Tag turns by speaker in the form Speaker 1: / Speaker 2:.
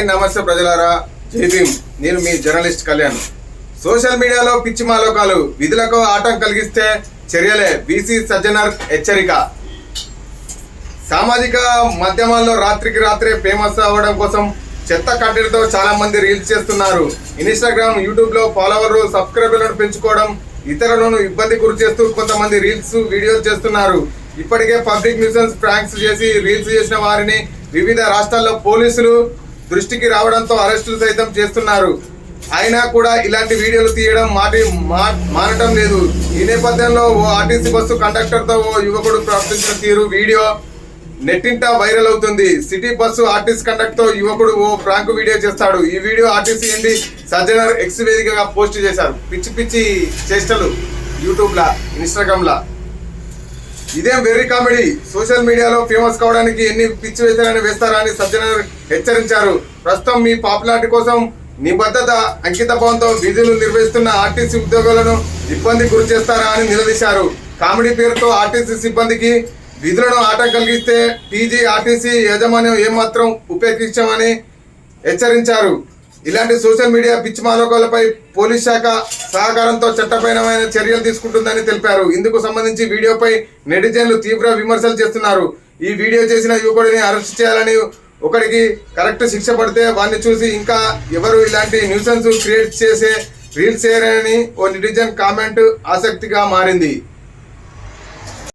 Speaker 1: Hi నమస్తే ప్రజలారా. జై భీమ్. నేను మీ జర్నలిస్ట్ కళ్యాణ్. సోషల్ మీడియాలో పిచ్చి మాలోకాలు. విధులకు ఆటం కలిగిస్తే చర్యలే. బీసీ సజ్జనర్ హెచ్చరిక. సామాజిక మాధ్యమాల్లో రాత్రికి రాత్రే ఫేమస్ అవ్వడం కోసం చెత్త కంటెంట్తో చాలా మంది రీల్స్ చేస్తున్నారు. ఇన్స్టాగ్రామ్ యూట్యూబ్లో ఫాలోవర్లు సబ్స్క్రైబర్లను పెంచుకోవడం ఇతరులను ఇబ్బంది గురి చేస్తూ కొంతమంది రీల్స్ వీడియోలు చేస్తున్నారు. ఇప్పటికే పబ్లిక్ న్యూసెన్స్ ప్రాంక్స్ చేసి రీల్స్ చేసిన వారిని వివిధ రాష్ట్రాల్లో పోలీసులు దృష్టికి రావడంతో అరెస్టులు సైతం చేస్తున్నారు. అయినా కూడా ఇలాంటి వీడియోలు తీయడం మాటి మా- మానటం లేదు. ఈ నేపథ్యంలో ఓ ఆర్టీసీ బస్సు కండక్టర్తో ఓ యువకుడు ప్రవర్తించిన తీరు వీడియో నెట్టింట వైరల్ అవుతుంది. సిటీ బస్సు ఆర్టీసీ కండక్టర్తో యువకుడు ఓ ప్రాంక్ వీడియో చేస్తాడు. ఈ video RTC MD Sajjanar X వేదికగా పోస్ట్ చేశారు. పిచ్చి పిచ్చి చేష్టలు యూట్యూబ్లా ఇన్స్టాగ్రామ్లా. ఇదేం వెర్రి కామెడీ? సోషల్ మీడియాలో ఫేమస్ కావడానికి ఎన్ని పిచ్చి వేసారని వేస్తారా అని సజ్జనర్ హెచ్చరించారు. ప్రస్తుతం మీ పాపులారిటీ కోసం నిబద్ధత అంకిత భావంతో విధులు నిర్వహిస్తున్న ఆర్టీసీ ఉద్యోగులను ఇబ్బంది గురి చేస్తారా అని నిలదీశారు. కామెడీ పేరుతో ఆర్టీసీ సిబ్బందికి విధులను ఆట కలిగిస్తే టీజీ ఆర్టీసీ యాజమాన్యం ఏమాత్రం ఉపేక్షించామని హెచ్చరించారు. ఇలాంటి సోషల్ మీడియా పిచ్చి మాలోకాలపై పోలీస్ శాఖ సహకారంతో చట్టపరమైన చర్యలు తీసుకుంటుందని తెలిపారు. ఇందుకు సంబంధించి వీడియోపై నెటిజన్లు తీవ్ర విమర్శలు చేస్తున్నారు. ఈ వీడియో చేసిన యువకుడిని అరెస్ట్ చేయాలని ఒకడికి కరెక్ట్ శిక్ష పడితే వాడిని చూసి ఇంకా ఎవరు ఇలాంటి న్యూసెన్స్ క్రియేట్ చేసే రీల్స్ చేయరని ఓ నెటిజన్ కామెంట్ ఆసక్తిగా మారింది.